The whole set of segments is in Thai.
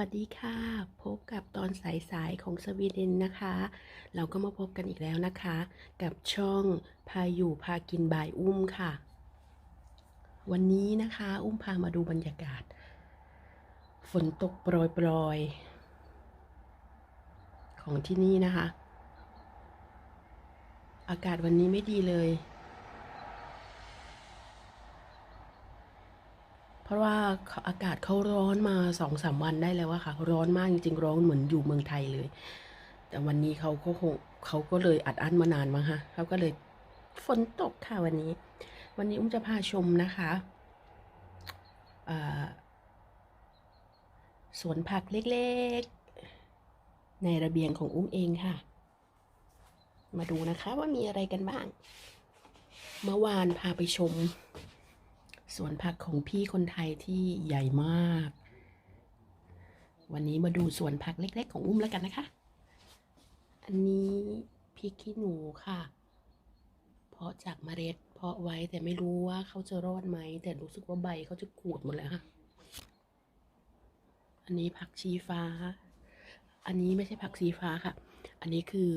วัสดีค่ะ พบกับตอนสายๆของสวีเดนนะคะ เราก็มาพบกันอีกแล้วนะคะ กับช่องพาอยู่พากินบายอุ้มค่ะ วันนี้นะคะ อุ้มพามาดูบรรยากาศ ฝนตกโปรยๆ ของที่นี่นะคะ อากาศวันนี้ไม่ดีเลย เพ ราะว่าอากาศเขาร้อนมาสองสามวันได้แล้วอะค่ะ ร้อนมากจริงๆร้อนเหมือนอยู่เมืองไทยเลย แต่วันนี้เขาก็คงเขาก็เลยอัดอั้นมานานมั้งฮะเขาก็เลยฝนตกค่ะวันนี้ วันนี้อุ้มจะพาชมนะคะสวนผักเล็กๆ ในระเบียงของอุ้มเองค่ะ มาดูนะคะว่ามีอะไรกันบ้าง เมื่อวานพาไปชม สวนผักของพี่คนไทยที่ใหญ่มาก วันนี้มาดูสวนผักเล็ก ๆ ของอุ้มแล้วกันนะคะ อันนี้พริกขี้หนูค่ะ เพาะจากเมล็ดเพาะไว้แต่ไม่รู้ว่าเขาจะรอดไหม แต่รู้สึกว่าใบเขาจะกูดหมดแล้วค่ะ อันนี้ผักชีฟ้า อันนี้ไม่ใช่ผักชีฟ้าค่ะ อันนี้คือ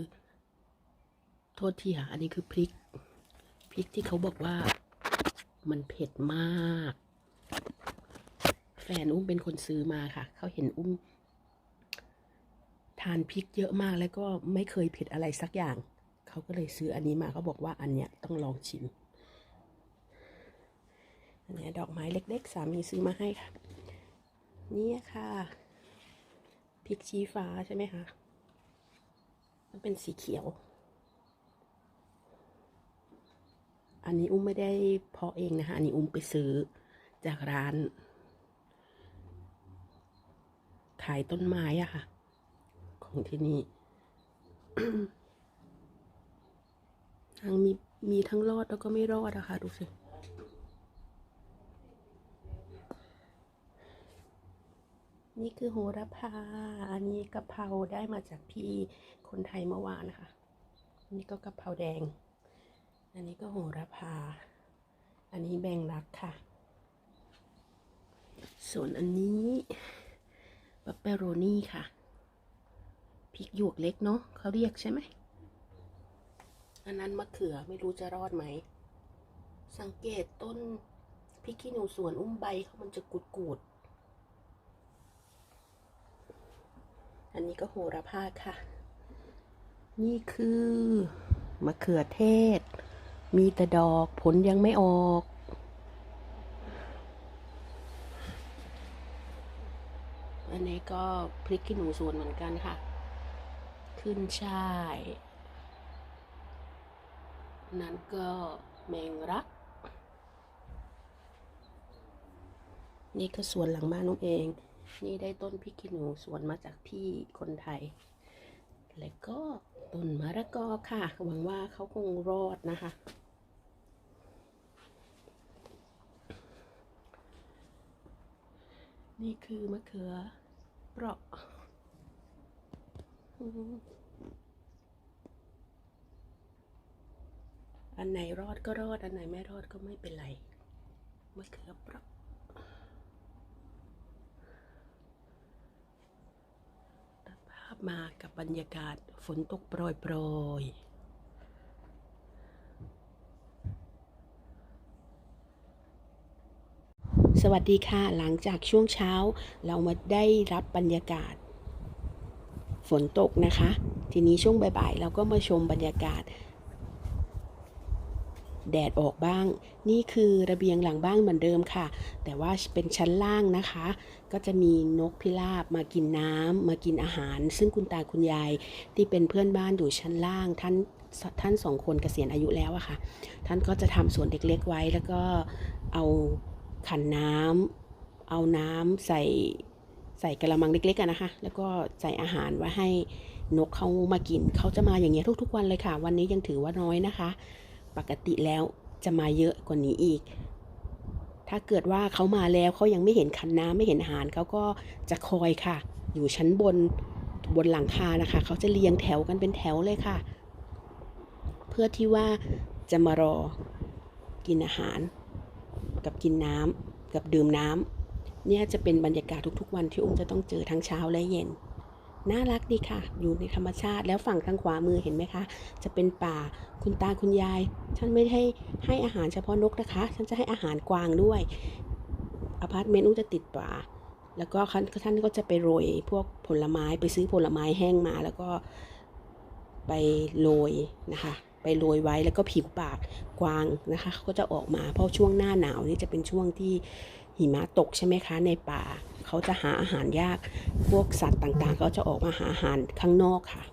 โทษทีค่ะ อันนี้คือพริก พริกที่เขาบอกว่า มันเผ็ดมาก แฟนอุ้มเป็นคนซื้อมาค่ะ เขาเห็นอุ้ม ทานพริกเยอะมากแล้วก็ไม่เคยเผ็ดอะไรสักอย่าง เขาก็เลยซื้ออันนี้มาเขาบอกว่าอันเนี้ยต้องลองชิม อันเนี้ยดอกไม้เล็กๆ สามีซื้อมาให้ค่ะ นี่ค่ะ พริกชี้ฟ้าใช่ไหมคะ มันเป็นสีเขียว อันนี้อุ้มไม่ได้เพาะเองนะคะ อันนี้อุ้มไปซื้อจากร้าน ขายต้นไม้อะค่ะ ของที่นี่ทั้งมีมีทั้งรอดแล้วก็ไม่รอดอะค่ะ ดูสินี่คือโหระพา อันนี้กะเพราได้มาจากพี่คนไทยเมื่อวานนะคะ นี่ก็กะเพราแดง อันนี้ก็โหระพา อันนี้แบงรักค่ะ ส่วนอันนี้ปัปเปโรนี่ค่ะพริกหยวกเล็กเนาะเขาเรียกใช่ไหม อันนั้นมะเขือไม่รู้จะรอดไหม สังเกตต้นพริกขี้หนูสวนอุ้มใบเขามันจะกุดกูด อันนี้ก็โหระพาค่ะ นี่คือ มะเขือเทศ มีแต่ดอกผลยังไม่ออก อันนี้ก็พริกขี้หนูสวนเหมือนกันค่ะ ขึ้นช่าย นั้นก็แมงรัก นี่ก็สวนหลังบ้านน้องเอง นี่ได้ต้นพริกขี้หนูสวนมาจากพี่คนไทย แล้วก็ต้นมะระกอค่ะ หวังว่าเขาคงรอดนะคะ นี่คือมะเขือเปราะอันไหนรอดก็รอด อันไหนไม่รอดก็ไม่เป็นไรมะเขือเปราะตัดภาพมากับบรรยากาศฝนตกโปรยโปรย สวัสดีค่ะ หลังจากช่วงเช้า เรามาได้รับบรรยากาศ ฝนตกนะคะ ทีนี้ช่วงบ่ายๆ เราก็มาชมบรรยากาศ แดดออกบ้าง นี่คือระเบียงหลังบ้านเหมือนเดิมค่ะ แต่ว่าเป็นชั้นล่างนะคะ ก็จะมีนกพิราบมากินน้ำมากินอาหาร ซึ่งคุณตาคุณยายที่เป็นเพื่อนบ้านอยู่ชั้นล่างท่านท่านสองคนเกษียณอายุแล้วอะค่ะ ท่านก็จะทำสวนเด็กๆไว้แล้วก็เอา ขันน้ำเอาน้ำใส่ใส่กระมังเล็กๆกันนะคะ แล้วก็ใส่อาหารไว้ให้นกเขามากินเขาจะมาอย่างเงี้ยทุกๆวันเลยค่ะ วันนี้ยังถือว่าน้อยนะคะ ปกติแล้วจะมาเยอะกว่านี้อีก ถ้าเกิดว่าเขามาแล้วเขายังไม่เห็นคันน้ำไม่เห็นอาหารเขาก็จะคอยค่ะ อยู่ชั้นบนบนหลังคานะคะเขาจะเรียงแถวกันเป็นแถวเลยค่ะ เพื่อที่ว่าจะมารอกินอาหาร กับกินน้ำกับดื่มน้เนี่ยจะเป็นบรรยากาศทุกๆ วันที่อุ้มจะต้องเจอทั้งเช้าและเย็น น่ารักดีค่ะ อยู่ในธรรมชาติแล้วฝั่งทางขวามือเห็นไหมคะ จะเป็นป่าคุณตาคุณยาย ฉันไม่ได้ให้อาหารเฉพาะนกนะคะ ฉันจะให้อาหารกวางด้วยอพาร์ตเมนต์อุ้มจะติดป่าแล้วก็ท่านท่านก็จะไปโรยพวกผลไม้ไปซื้อผลไม้แห้งมาแล้วก็ไปโรยนะคะ ไปโรยไว้แล้วก็ผิวปากกวางนะคะเขาก็จะออกมาเพราะช่วงหน้าหนาวนี่จะเป็นช่วงที่หิมะตกใช่ไหมคะในป่า เขาจะหาอาหารยากพวกสัตว์ต่างๆ ก็จะออกมาหาอาหารข้างนอกค่ะ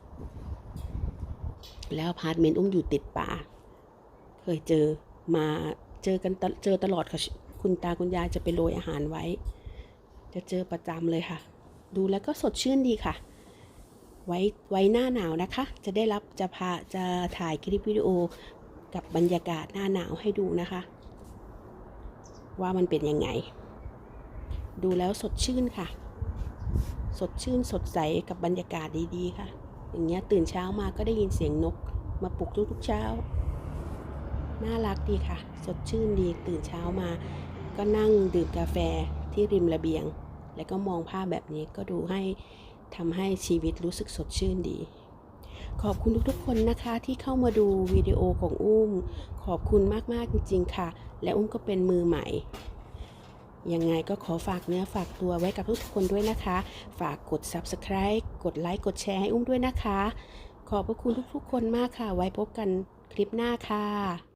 แล้วพาร์ตเมนต์อุ้มอยู่ติดป่า เคยเจอมาเจอกันเจอตลอดค่ะคุณตาคุณยายจะไปโรยอาหารไว้ จะเจอประจำเลยค่ะ ดูแล้วก็สดชื่นดีค่ะ ไว้ไว้หน้าหนาวนะคะ จะได้รับจะพาจะถ่ายคลิปวิดีโอกับบรรยากาศหน้าหนาวให้ดูนะคะ ว่ามันเป็นยังไง ดูแล้วสดชื่นค่ะ สดชื่นสดใสกับบรรยากาศดีๆค่ะ อย่างเงี้ยตื่นเช้ามาก็ได้ยินเสียงนก มาปลุกทุกๆเช้า น่ารักดีค่ะ สดชื่นดีตื่นเช้ามา ก็นั่งดื่มกาแฟที่ริมระเบียง แล้วก็มองภาพแบบนี้ก็ดูให้ ทำให้ชีวิตรู้สึกสดชื่นดี ขอบคุณทุกๆคนนะคะที่เข้ามาดูวิดีโอของอุ้ม ขอบคุณมากๆจริงๆค่ะ และอุ้มก็เป็นมือใหม่ยังไงก็ขอฝากเนื้อฝากตัวไว้กับทุกๆคนด้วยนะคะ ฝากกด subscribe กดไลค์ กดแชร์ให้อุ้มด้วยนะคะ ขอบพระคุณทุกๆคนมากค่ะ ไว้พบกันคลิปหน้าค่ะ